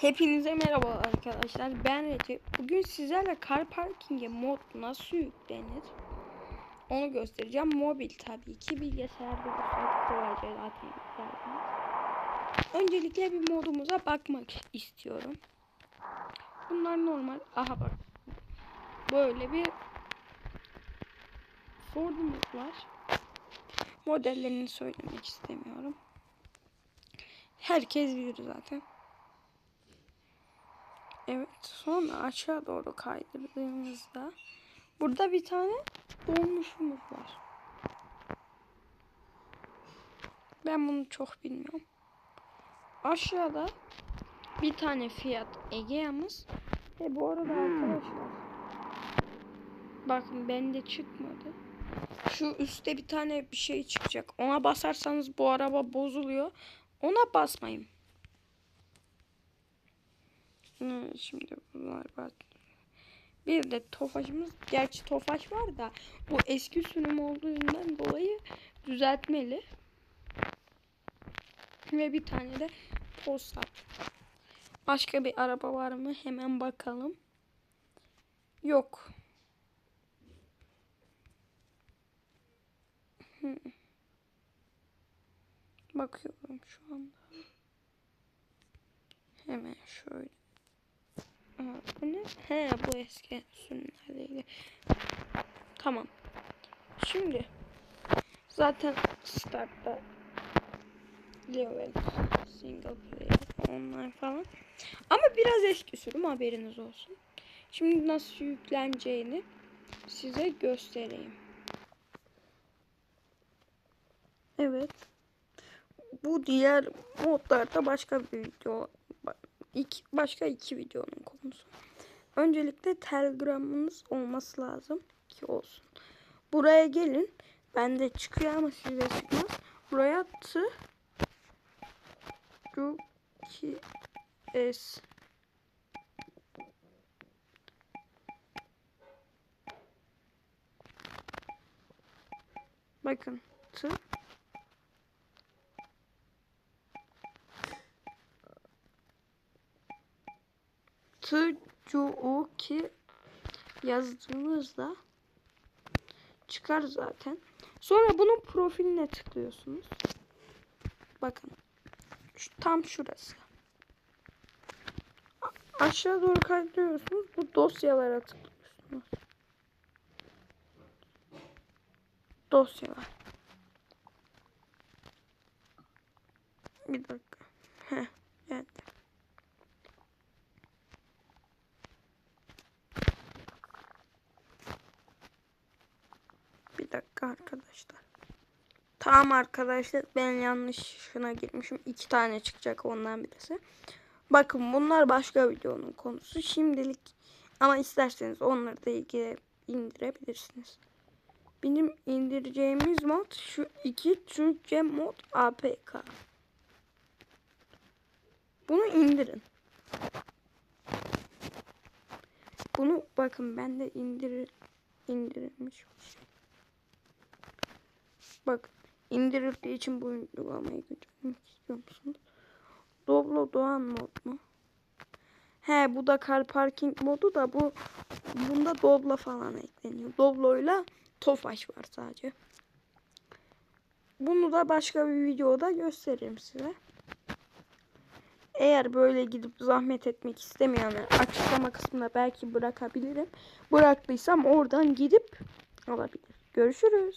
Hepinize merhaba arkadaşlar. Ben Recep. Bugün sizlerle car parking'e mod nasıl yüklenir? Onu göstereceğim. Mobil tabii ki bilgisayarda olsaydı kolayca zaten yüklerdiniz. Öncelikle bir modumuza bakmak istiyorum. Bunlar normal. Aha bak. Böyle bir Ford'umuz var. Modellerini söylemek istemiyorum. Herkes bilir zaten. Evet sonra aşağı doğru kaydırdığımızda burada bir tane dolmuşumuz var. Ben bunu çok bilmiyorum. Aşağıda bir tane Fiat Egea'mız ve bu arada arkadaşlar bakın bende çıkmadı. Şu üstte bir tane bir şey çıkacak. Ona basarsanız bu araba bozuluyor. Ona basmayın. Şimdi bunlar bak. Bir de tofaşımız. Gerçi tofaş var da bu eski sürüm olduğundan dolayı düzeltmeli. Ve bir tane de Passat. Başka bir araba var mı? Hemen bakalım. Yok. Bakıyorum şu anda. Hemen şöyle. Aa, bu ne? He bu eski sürümlerdeydi. Tamam. Şimdi zaten startta level single player onlar falan. Ama biraz eski sürüm haberiniz olsun. Şimdi nasıl yükleneceğini size göstereyim. Evet. Bu diğer modlarda başka bir video iki, başka iki videonun konusu. Öncelikle Telegram'ınız olması lazım ki olsun. Buraya gelin. Bende çıkıyor ama sizde çıkmaz. Buraya t ki s Bakın t Tcu ki yazdığınızda çıkar zaten. Sonra bunun profiline tıklıyorsunuz. Bakın. Şu, tam şurası. Aşağı doğru kaydırıyorsunuz. Bu dosyalara tıklıyorsunuz. Dosyalar. Bir dakika. Heh, geldi. Bir dakika arkadaşlar. Tamam arkadaşlar ben yanlışına girmişim. İki tane çıkacak ondan birisi. Bakın bunlar başka videonun konusu. Şimdilik ama isterseniz onları da indirebilirsiniz. Benim indireceğimiz mod şu iki Türkçe mod APK. Bunu indirin. Bunu bakın ben de indir indirilmiş bir şey. Bak indirildiği için bu uygulamayı güncellemek istiyor musunuz? Doblo Doğan mod mu? He bu da car parking modu da bu bunda Doblo falan ekleniyor. Doblo ile Tofaş var sadece. Bunu da başka bir videoda gösteririm size. Eğer böyle gidip zahmet etmek istemeyenler açıklama kısmına belki bırakabilirim. Bıraktıysam oradan gidip alabilir. Görüşürüz.